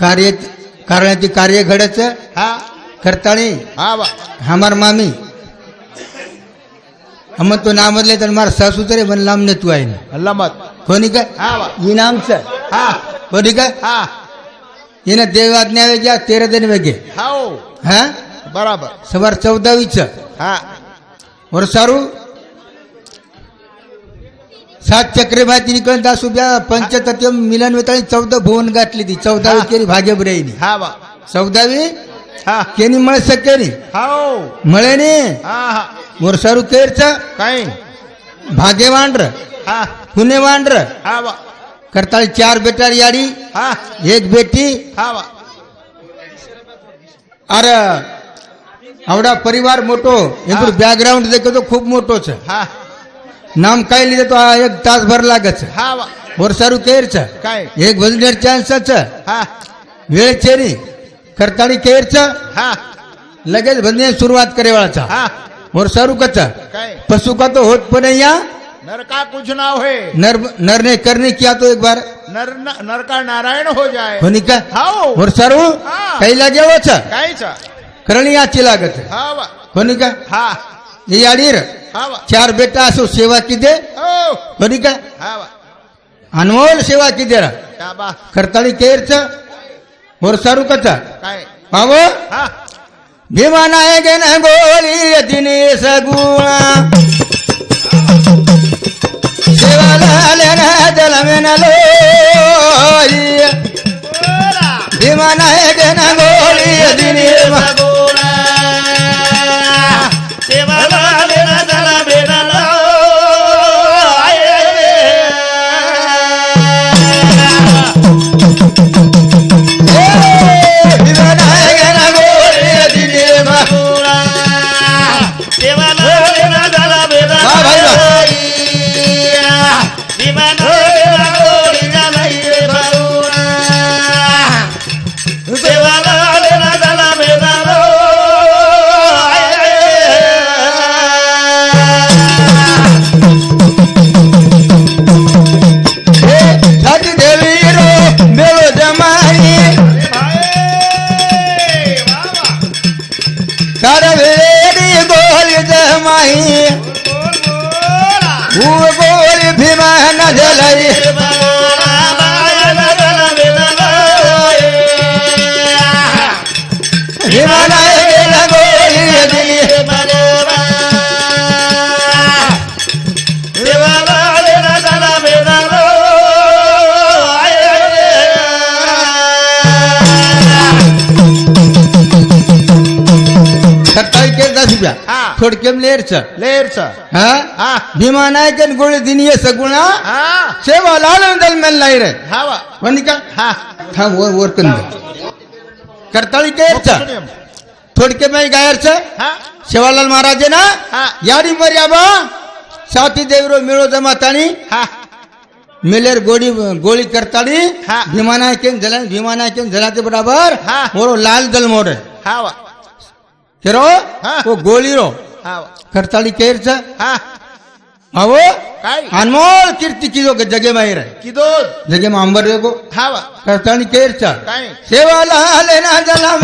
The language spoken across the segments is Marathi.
कार्य कारण्याची कार्य घडच हा. करताळी हा हमार मामी. हम तो नाम बदले तर मार सासू तरी पण लांबने तू आहे ना. कोणी काय हा इनामचं हा कोणी काय हा. हिनं देव आज्ञा वेगळ्या तेरा दिन वेगळे. हाओ हा? बराबर. सवार चौदावीचं. हा. और सारू सात चक्रे भाती निकळून दास उभ्या पंचतत्व मिलन वेताळी चौदा भुवन गाठली ती. चौदावी हा. केली भाग्यबराईनी हा वा चौदावी? हा. केनी मळ सकेनी हाओ मळेनी. हा हा. वर सारू केरचं. काय भाग्य वांड्र हा. पुणे वांड्र हा करताळी चार बेटार याडी हा. एक बेटी. हा अर आवडा परिवार मोठो. हा. बॅकग्राऊंड देखो तो खूप मोठोच. हा. नाम काय लिहिलं तो? एक तास भर लागच हा वा. वर सारू केरच काय? एक भजनेर चान्सच. हा. वेळ चेरी. करताळी केरच हा. लगेच भजने सुरुवात करेवाळाचा हा. वर सारू कच. काय? पशु का तो होत पण या? नर का कुछ ना होए नर नर ने करने किया तो एक बार? नर नर का नारायण हो जाए होनी का हाओ सारू हा. काही लागेवच कायच करणी याची लागत. हा वा. होनी का हा. हे याडीर चार बेटा असो सेवा किदे? ओ होनी का? हा अनमोल सेवा बा करताळी केरच? वर सारू कचा? काय? बाबू हा. भीमानायक न गोळी दिनेश गुळा शिवाला जलमेन लोई भीमानायक न गोळी दिनेश हा. हा. हा हा. सेवा लाल दल मेल नाही रे. हा वा. वनी का? हा. हा वर वर कंद करताळी केरच थोडके माई गायरच. हा. शिवालाल महाराज ना? हा. याडी मर्याबा साथी देवरो मिळो जमातानी. हा. मिलेर गोडी गोळी करताळी. हा. भीमानायकेन झाला भीमानायकेन झालाचे बराबर. हा. मोरो लाल दल मोर. हा. वो. गोळी रो. करताळी केरच? हा. अहो काय? अनमोल कीर्ती किलो जगे माहीर आहे. किदो? जगे में अंबर देखो हा करताळी केरच. काय? सेवा लाल ना जला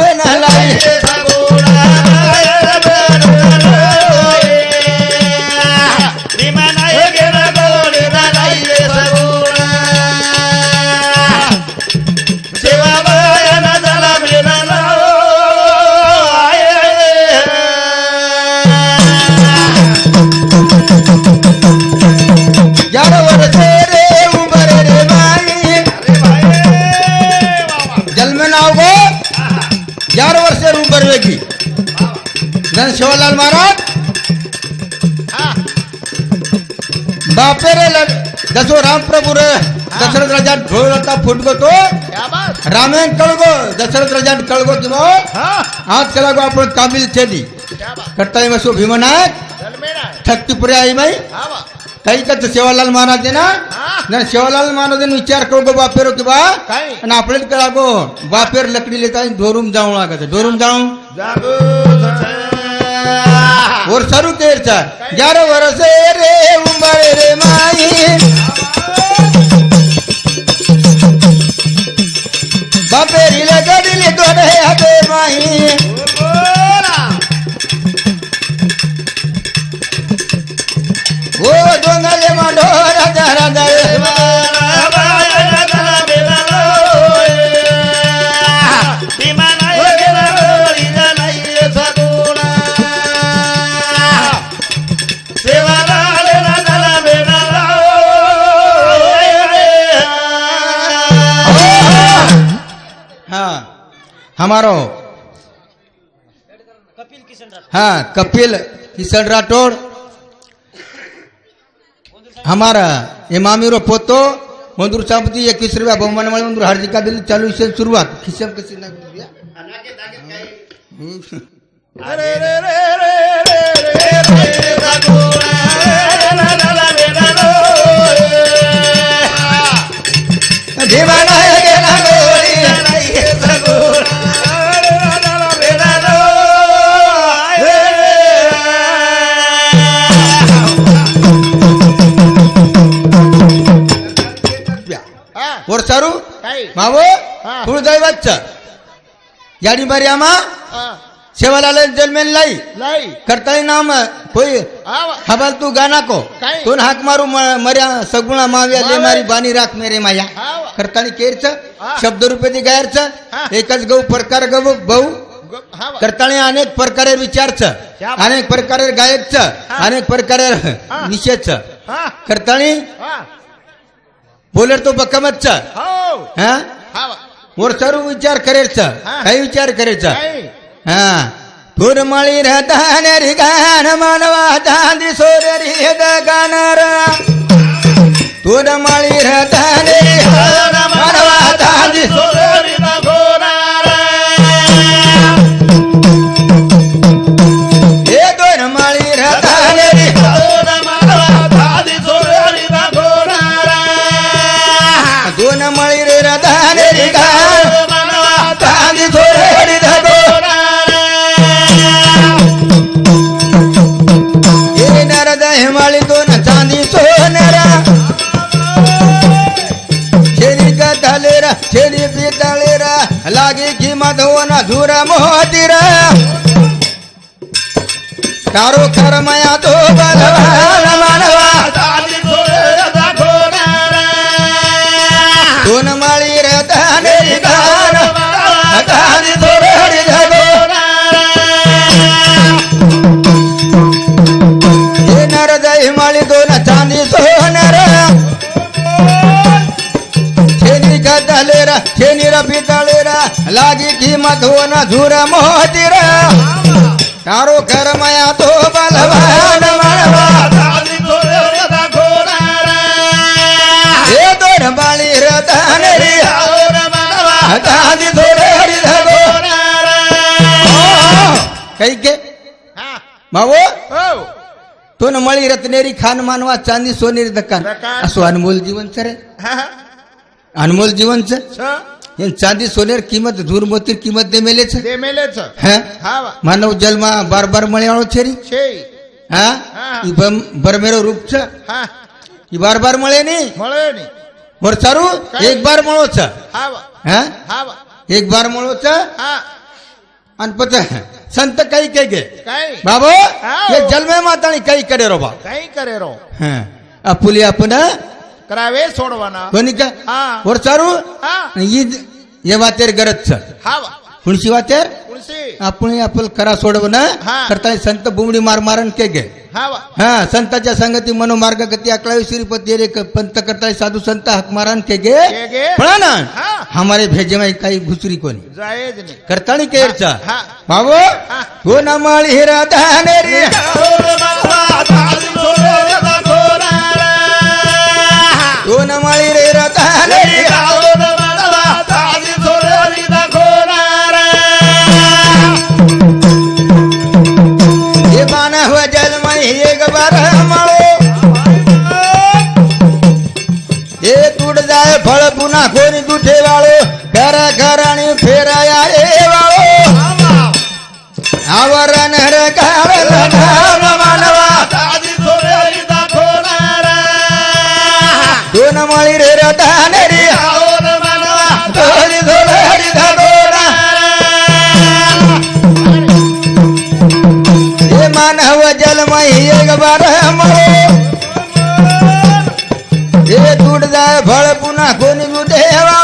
ग्यारह वर्ष रे उबर वेगी धन शिवलाल महाराज? बापे रे लग दसो राम प्रभु रे दशरथ राजा ढोल होता फुट गो तो रामायण कळगो दशरथ राजा कळगो बा आज चला गो आपण काबिल छेदी करता है मसो भीमनायक थकती पुरे आई माई काही का सेवालाल महाराज आहे ना? नाही शिवलाल महाराजांनी विचार करू गो बापेर होतो बा आणि आपल्याला कळा गो बापेर लकडी लिहिता धोरून जाऊ लागत धोरून जाऊ जागो सरू तेरचा ग्यारह वर्ष रे उमर रे माई. बापेरी लगडी ले दोन माई. ओ दोंगाले मांडो राजा राजा हाँ हमारो हाँ कपिल किशन राठोड हमारा इमामी रो पोतो मंदूर जी एकवीस रुपया बहुमान वाले मंदूर हार्दिका दिली चालू विषय सुरुवात खिशम कशी ना दिली, हा? अरे रे रे रे रे रे रे देवाला हा. कुळदैवतच याडी बारी आमा हा, सेवालाल जन्मेल लाई लाई करताळी नाम हा वा. हबाल तू गाना को? तोन हाक मारू मर्या सगुणा माव्या ले. मारी बानी राख मेरे माया वा. करताळी केरच. शब्द रुपये गायरच हा. एकच गहू प्रकार गहू बहु. करताळी अनेक प्रकारे विचारच. अनेक प्रकारे गायकच अनेक प्रकारे. निषेधच करताळी हा. बोलर तो बकमतच हो. हा. वर सर्व विचार करेच हा. काही विचार करेच? हा तुरमळी रतानरी गान मानवा चांदी सोररी हेद गानर तुरमळी गान मानवा चांदी हे दोन मळी रे रतानरी गान चांदी सोररी धगो हे नरद हेमाळी दोन चांदी सोनरा शेरी कथालेरा शेरी पितळेरा लागे किंमत होना धुरा मोहतीरा कारो करमया तो बलवान लागी किंमत होन झुर मोहतीर कारो करमया तो बलवान मानवा हे दोन बाळी रतानेरी चांदी सोररी धगो काही के हा. मावो हो. तो न मळी रत्नेरी खान मानवा चांदी सोनेरी दक्कान दक्कान. असो अनमोल जीवनच रे हा, इन चांदी सोनेर कीमत धूर मोतीर कीमत दे मेले छ दे मेले छ मानव जलमा बार बार मळे आळो छेरी? छे. हां? ई बरमेरो रूप छ? हां. ई बार बार मळे नी? मळे नी. चारू एक बार मळो छ। एक बार मळो छ? हां. अन पता संत काही काही गे? काही बाबो ये जलमे माताणी काही करे रो बा काही करे रो? हां. अपुली आपण करावे सोडवाना. कोणी का वर चारू ઈ એ गरज ગરજ છે वाचर आपण आपलं करा सोडवण. करता संत बुमडी मार मारण के गे. हा. संताच्या संगती मनोमार्ग गती अकरावी श्रीपती रे पंत करताय साधू संत हक मारण के गे. पळा ना. हमारे भेजे माई काही घुसरी कोणी. करता नाही केरचा बाबो हो. ना माळी हिरा दानेरी रे हो ना माळी रे रताने रे हे ಮಳಿ ರೇ ರದಾನರಿ ಅವರ ಮನವ ತೋರಿ ದೊಲರಿ ದಡೋಣ ಹೇ ಮಾನವ ಜಲಮ ಹೇಗ ಬರ ಹೇ ತುಡದ ಫಳ ಪುನಃ ಕೊನಿಗು ದೇವಾ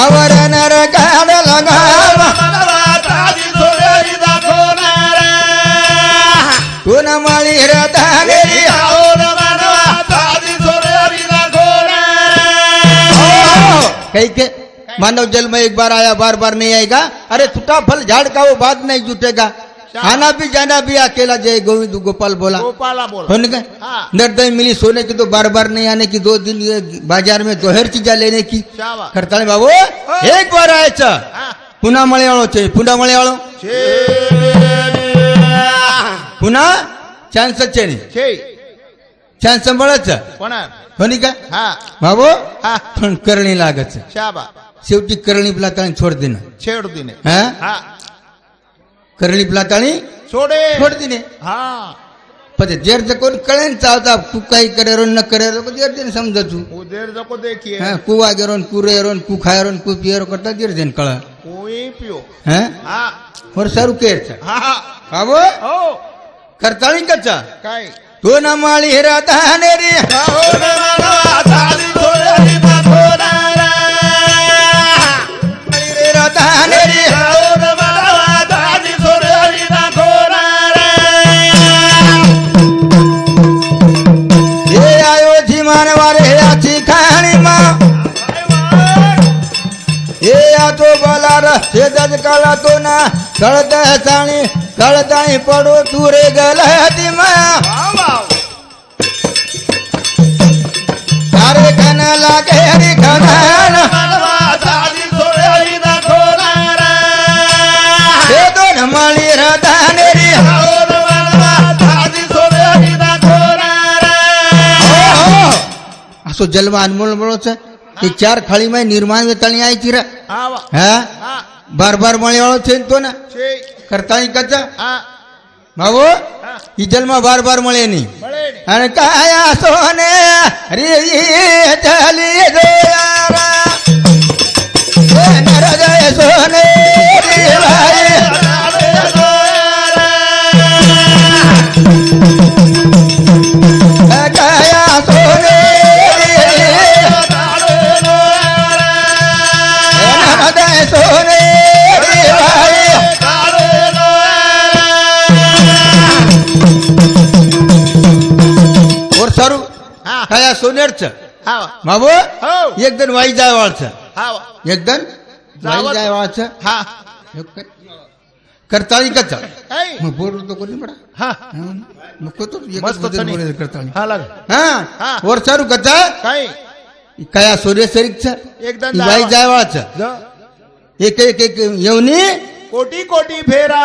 ಅವರ ನರ ಕಾಡ ಲಗಾವ कोण माळी रथ कहीं के? मानव जल में एक बार आया बार बार नहीं आएगा। अरे टूटा फल झाड़ का वो बात नहीं जुटेगा। आना भी जाना भी अकेला जय गोविंद गोपाल बोला। गोपाला बोल। गए हाँ। निर्दय मिली सोने की तो बार बार नहीं आने की दो दिन ये बाज़ार में दोहर चीजा लेने की. करता बाबू एक बार आयचं हा. पुन्हा मळयाळो चे पुन्हा मळयाळो छे पुन्हा चान्स चे हो नाही का? हा. बाबू हा. पण करणी लागच शाबा. शेवटी करणी प्लाताळी सोड देणं. छेड दिने हा? हा. करणी प्लाताळी सोडे सोड दिने हा. पण जेर कोण कळेन चावता तू काही करे न करे जेर देन समजा तू उदेर जको देखिए हा कुवा गेरोन कुरे एरोन कु खायरोन कु पियरो करता जेर देन कळ. कोई पियो. हा? हा. और सरू केरच हा हा. बाबू हो. करताळी कच्चा काय? तो न माळी राता रे रे रे हे आयो हे बलार हे जज ना कळत साणी कळताणी पडो तू रे गलती मा. अरे खन लागे हरी खनान हे दोन माळी राता रे असो जन्म अनमोल मिळवच हे चार खाळी माय निर्माण वेताळी आयची रा हा बार बार मळे ना बाबू ही जन्म बार बार मळे नी. आणि काय सोने रे चली सोनेरच बाबू हो. एक जण वाई जाय वाळच. एक जण वाई. जाय वाळच. करताळी कच्चा मग बोल तो कोणी बदल छानी. बोलेल करताळी हा. हा. वर सारू कच्चा काय? काया सूर्य सरीच. एकदम वाई. जाय वाळच. एक एक एक येवनी कोटी कोटी फेरा.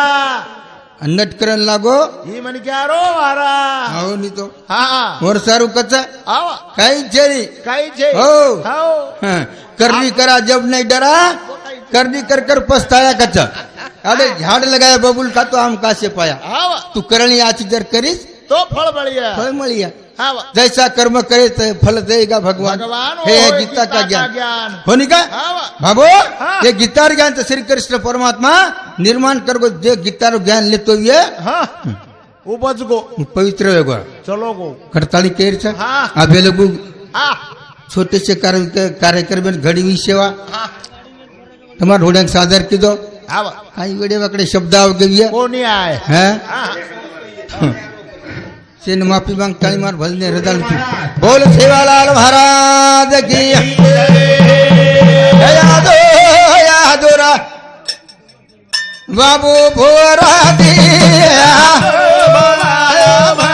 नटकरण लागो. ही म्हण क्या रो मारा हो नी तो. हा वर सारू कच्चा काही चेरी काही छे हो. हो. करनी करा जब नहीं डरा. करनी कर कर पछताया कच्चा अरे झाड़ लगाया बबुल का तो आम कासे पाया. आवा तू करणी आची जर करीस तो फळ बळिया फळ मळिया आवा जैसा कर्म करे तै फल देगा भगवान। भगवान हे है होय गीता का ज्ञान। हो नहीं का? आवा बाबू हाँ. ये गीतार ज्ञान तो श्री कृष्ण परमात्मा निर्माण कर गो जे गीतार ज्ञान लेतो ये। हा। उबज गो। पवित्र वेगो चलो गो। करताळी केरचा हाँ. अभे लोगू हा। छोटे से कार्य कार्यक्रम में घडी हुई सेवा। हा। तुम्हारा ढोड्यांक सादर की दो काही वेडे वाकडे शब्द अवगव्य कोणी आहे हा। हा। सेन माफ़ी मांग टाळी मार भजने हृदय तू बोल सेवालाल महाराज की यादो यादोरा बाबू भोरा दिया तारे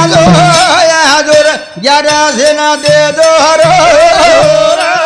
यादो यादोर ग्यारह सेना दे दो